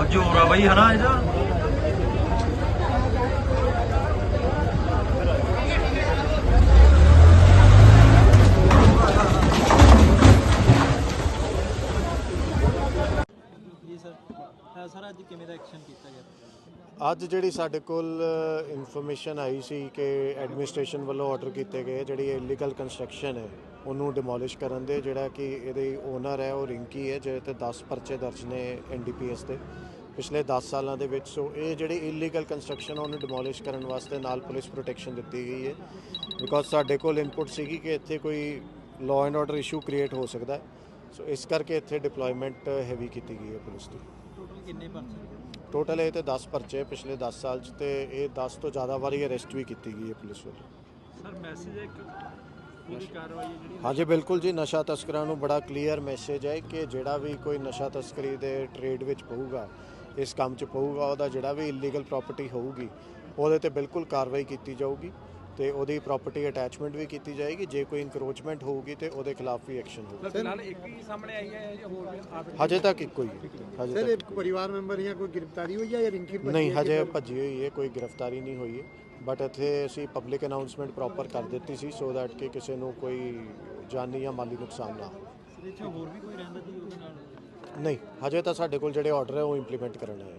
ਬਹੁਤ ਜ਼ੋਰ ਆ ਬਈ ਹਨਾ ਇਹਦਾ? ਸਰ, ਅੱਜ ਕਿਵੇਂ ਦਾ ਐਕਸ਼ਨ ਕੀਤਾ ਗਿਆ? ਅੱਜ ਜਿਹੜੀ ਸਾਡੇ ਕੋਲ ਇਨਫੋਰਮੇਸ਼ਨ ਆਈ ਸੀ ਕਿ ਐਡਮਿਨਿਸਟ੍ਰੇਸ਼ਨ ਵੱਲੋਂ ਆਰਡਰ ਕੀਤੇ ਗਏ ਜਿਹੜੀ ਇਲੀਗਲ ਕੰਸਟਰਕਸ਼ਨ ਹੈ, ਉਹਨੂੰ ਡਿਮੋਲਿਸ਼ ਕਰਨ ਦੇ, ਜਿਹੜਾ ਕਿ ਇਹਦੇ ਓਨਰ ਹੈ, ਉਹ ਰਿੰਕੀ ਹੈ, ਜਿਹਦੇ ਤੇ 10 ਪਰਚੇ ਦਰਜ ਨੇ ਐਨਡੀਪੀਐਸ ਤੇ। ਪਿਛਲੇ 10 ਸਾਲਾਂ ਦੇ ਵਿੱਚ, ਸੋ ਇਹ ਜਿਹੜੀ ਇਲੀਗਲ ਕੰਸਟਰਕਸ਼ਨ ਉਹਨੂੰ ਡਿਮੋਲਿਸ਼ ਕਰਨ ਵਾਸਤੇ ਨਾਲ ਪੁਲਿਸ ਪ੍ਰੋਟੈਕਸ਼ਨ ਦਿੱਤੀ ਗਈ ਹੈ। ਬਿਕੋਜ਼ ਸਾਡੇ ਕੋਲ ਇਨਪੁਟ ਸੀਗੀ ਕਿ ਇੱਥੇ ਕੋਈ law and order issue create ਹੋ ਸਕਦਾ ਹੈ, ਸੋ ਇਸ ਕਰਕੇ ਇੱਥੇ ਡਿਪਲੋਇਮੈਂਟ ਹੈਵੀ ਕੀਤੀ ਗਈ ਹੈ ਪੁਲਿਸ ਦੀ। ਟੋਟਲ ਕਿੰਨੇ ਪਰਸਨ ਟੋਟਲ ਇਹ ਤੇ 10 ਪਰਚੇ ਪਿਛਲੇ 10 ਸਾਲ ਚ ਤੇ ਇਹ 10 ਤੋਂ ਜ਼ਿਆਦਾ ਵਾਰੀ ਅਰੈਸਟ ਵੀ ਕੀਤੀ ਗਈ ਹੈ ਪੁਲਿਸ ਵੱਲੋਂ। ਸਰ ਮੈਸੇਜ ਇੱਕ ਪੂਰੀ ਕਾਰਵਾਈ ਹੈ ਜਿਹੜੀ ਹਾਂਜੀ ਬਿਲਕੁਲ ਜੀ। ਨਸ਼ਾ ਤਸਕਰਾਂ ਨੂੰ ਬੜਾ ਕਲੀਅਰ ਮੈਸੇਜ ਹੈ ਕਿ ਜਿਹੜਾ ਵੀ ਕੋਈ ਨਸ਼ਾ ਤਸਕਰੀ ਦੇ ਟ੍ਰੇਡ ਵਿੱਚ ਪਊਗਾ ਇਸ ਕੰਮ 'ਚ ਪਊਗਾ ਉਹਦਾ ਜਿਹੜਾ ਵੀ ਇਲੀਗਲ ਪ੍ਰਾਪਰਟੀ ਹੋਊਗੀ ਉਹਦੇ ਤੇ ਬਿਲਕੁਲ ਕਾਰਵਾਈ ਕੀਤੀ ਜਾਊਗੀ। ਤੇ ਉਹਦੀ ਪ੍ਰਾਪਰਟੀ ਅਟੈਚਮੈਂਟ ਵੀ ਕੀਤੀ ਜਾਏਗੀ। ਜੇ ਕੋਈ ਇਨਕਰੋਚਮੈਂਟ ਹੋਊਗੀ ਤੇ ਉਹਦੇ ਖਿਲਾਫ ਵੀ ਐਕਸ਼ਨ ਹੋਊਗਾ। ਫਿਲਹਾਲ ਇੱਕ ਹੀ ਸਾਹਮਣੇ ਆਈ ਹੈ ਜਾਂ ਹੋਰ ਵੀ ਆਪ ਹਜੇ ਤੱਕ ਇੱਕੋ ਹੀ ਹੈ। ਹਜੇ ਸਰ ਤੱਕ ਇਹ ਪਰਿਵਾਰ ਮੈਂਬਰ ਜਾਂ ਕੋਈ ਗ੍ਰਿਫਤਾਰੀ ਹੋਈ ਹੈ ਜਾਂ ਰਿੰਕੀ ਭੱਜੀ ਨਹੀਂ ਹੈ ਹਜੇ ਕਿੱਦਾਂ? ਭੱਜੀ ਹੋਈ ਹੈ ਕੋਈ ਗ੍ਰਿਫਤਾਰੀ ਨਹੀਂ ਹੋਈ ਹੈ। ਬਟ ਇੱਥੇ ਅਸੀਂ ਪਬਲਿਕ ਅਨਾਉਂਸਮੈਂਟ ਪ੍ਰੋਪਰ ਕਰ ਦਿੱਤੀ ਸੀ ਸੋ ਦੈਟ ਕਿ ਕਿਸੇ ਨੂੰ ਕੋਈ ਜਾਨੀ ਜਾਂ ਮਾਲੀ ਨੁਕਸਾਨ ਨਾ ਹੋਵੇ। ਸਰ ਇੱਥੇ ਹੋਰ ਵੀ ਕੋਈ ਰਹਿੰਦਾ ਜੀ ਉਹਦੇ ਨਾਲ? ਨਹੀਂ ਹਜੇ ਤਾਂ ਸਾਡੇ ਕੋਲ ਜਿਹੜੇ ਆਰਡਰ ਹੈ ਉਹ ਇੰਪਲੀਮੈਂਟ ਕਰਨਾ ਹੈ